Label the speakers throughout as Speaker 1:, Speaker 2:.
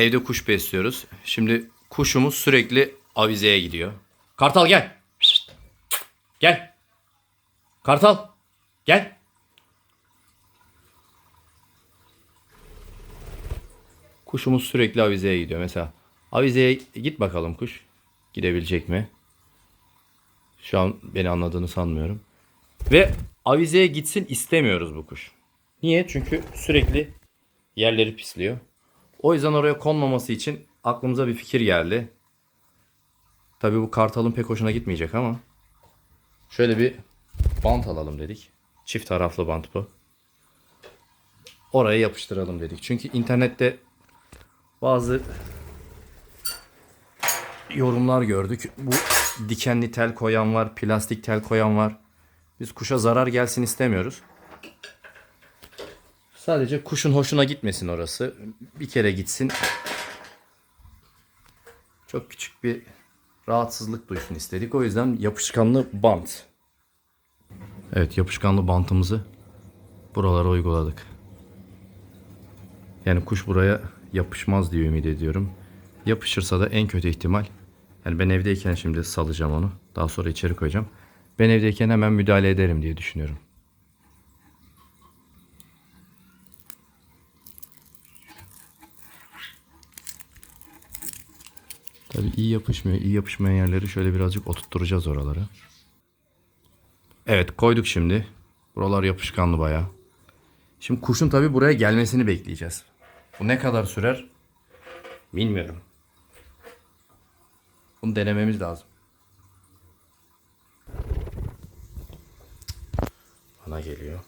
Speaker 1: evde kuş besliyoruz. Şimdi kuşumuz sürekli avizeye gidiyor. Kartal gel. Gel. Kartal gel. Kuşumuz sürekli avizeye gidiyor. Mesela avizeye git bakalım kuş. Gidebilecek mi? Şu an beni anladığını sanmıyorum. Ve avizeye gitsin istemiyoruz bu kuş. Niye? Çünkü sürekli yerleri pisliyor. O yüzden oraya konmaması için aklımıza bir fikir geldi. Tabii bu kartalın pek hoşuna gitmeyecek ama şöyle bir bant alalım dedik. Çift taraflı bant bu. Oraya yapıştıralım dedik. Çünkü internette bazı yorumlar gördük. Bu dikenli tel koyan var, plastik tel koyan var. Biz kuşa zarar gelsin istemiyoruz. Sadece kuşun hoşuna gitmesin orası. Bir kere gitsin. Çok küçük bir rahatsızlık duysun istedik. O yüzden yapışkanlı bant. Evet yapışkanlı bantımızı buralara uyguladık. Yani kuş buraya yapışmaz diye ümit ediyorum. Yapışırsa da en kötü ihtimal yani ben evdeyken şimdi salacağım onu. Daha sonra içeri koyacağım. Ben evdeyken hemen müdahale ederim diye düşünüyorum. Tabii iyi yapışmıyor. İyi yapışmayan yerleri şöyle birazcık oturtturacağız oraları. Evet koyduk şimdi. Buralar yapışkanlı bayağı. Şimdi kuşun tabii buraya gelmesini bekleyeceğiz. Bu ne kadar sürer? Bilmiyorum. Bunu denememiz lazım. Bana geliyor.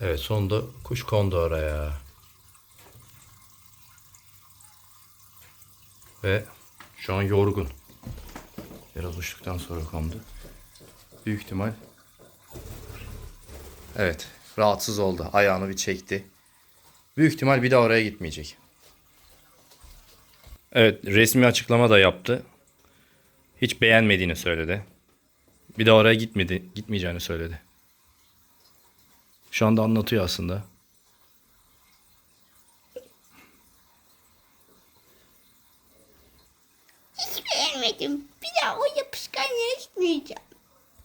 Speaker 1: Evet sonunda kuş kondu oraya. Ve şu an yorgun. Biraz uçtuktan sonra kondu. Büyük ihtimal. Evet rahatsız oldu. Ayağını bir çekti. Büyük ihtimal bir daha oraya gitmeyecek. Evet resmi açıklama da yaptı. Hiç beğenmediğini söyledi. Bir daha oraya gitmedi, gitmeyeceğini söyledi. Şu anda anlatıyor aslında.
Speaker 2: Hiç beğenmedim. Bir daha o yapışkan gitmeyeceğim.